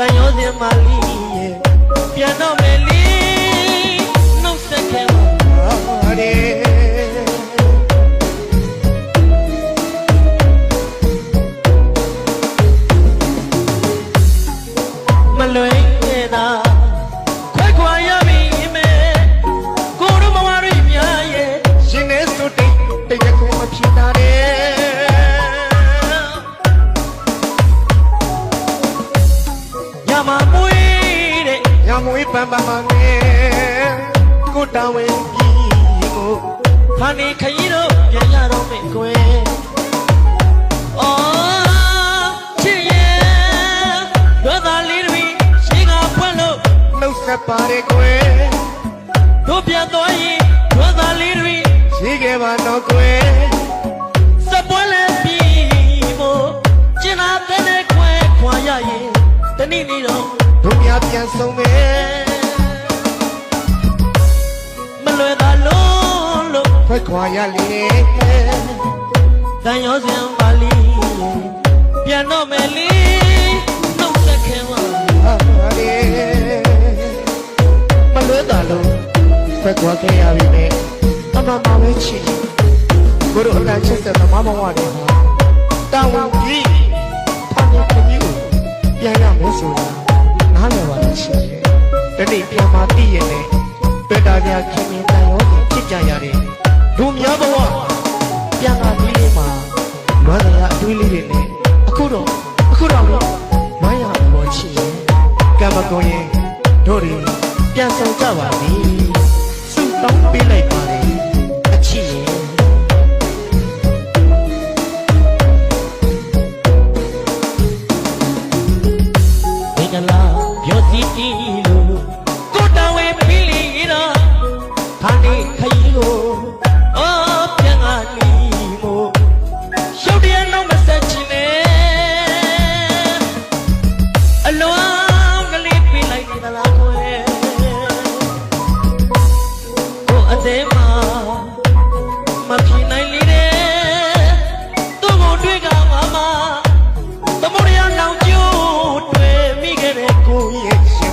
တန်ရောစင်မလီရဲ့ပြန်တော့ မမွေးတဲ့ညမွေးပန်းပန်းမငယ်ကိုတောင်းဝင်ပြီးကိုခါနေခရီးတော့ပြန်ရတော့မယ်ကွယ်အော်ချစ်ရဲ့ဒေါသလေးတွေရှိကဖွင့်လို့နှုတ်ဆက်ပါတယ်ကွယ်တို့ပြန်သွားရင်ဒေါသလေးတွေရှိခဲ့ပါတော့ကွယ် ပြန်ဆုံးမယ်မလွယ်တာလုံးလို့ခွက်ခွာရလေတန်ရောစင်ပါလီပြန်တော့မယ်လီနှုတ်ဆက်ခဲဝါဟာဒီမလွဲတာလို့ခွက်ခွာခဲ့ရပြီနဲ့အမမပဲချီကိုတို့အကန်ချက်တဲ့မမဝတယ်ဟာတောင်းဝင်ပြီးဖမ်းရခကြီးကိုပြ န်ရမယ်ဆိုတာနားလည်ပါလို့ရှိရဲ့ဒီနေ့ပြန်มาတည်ရတဲ့တွေ့တာများခင်မင်တန်ရောကြီးဖြစ်ကြရတယ်ဒုများဘဝပြန်လာပြီးလေးမှာလွမ်းရအတွေးလေးတွေနဲ့အခုတော့အခုတော့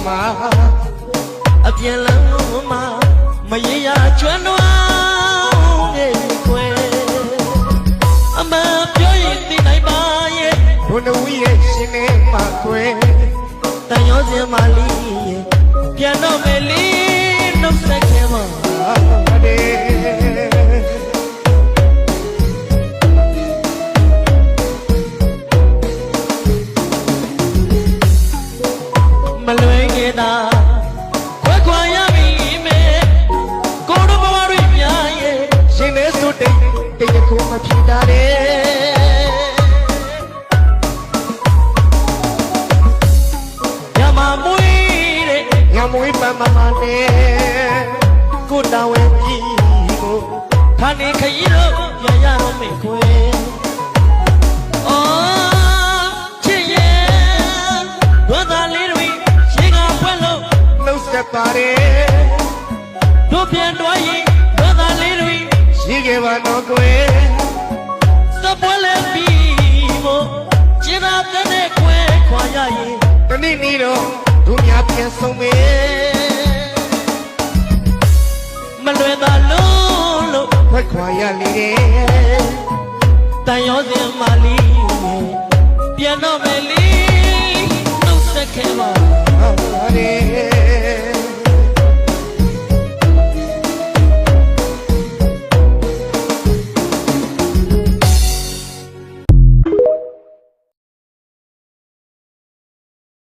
မအပြန်လမ်းမှာမရေရာကျွမ်းနွားငယ်ခွဲအမှန်ပြောရင်သိနိုင်ပါရဲ့ဘုနဝီရဲ့ရှင်နေမှာခွဲတန်ရောစင်မလီရဲ့ပြန်တော့မယ်လီနှုတ်ဆက်ခဲ့မှာဟာဒီမလွယ် ခဲ့တာခွဲခွာရပြီမယ်ကိုတို့ဘဝတွေများရဲ့ရှင်နေစုတိတ်တိတ်ကိုမဖြစ်တာတဲ့ညမမွေးတဲ့ညမွေးပန်းမမနဲ့ကိုတောင်းဝင်ပြီးကိုခါနေခရီးတော့ပြန်ရတော့မယ်ခွဲ ခဲ့ပါတော့ကွယ်စပွဲလဲပြီးမို့ကျင်နာတဲ့ခွဲခွာရရင်တနေ့နေ့တော့သူများပြန်ဆုံးမယ်မလွယ်တာလုံးလို့ခွက်ခွာရလေတဲ့တန်ရောစင်မလီပြန်တော့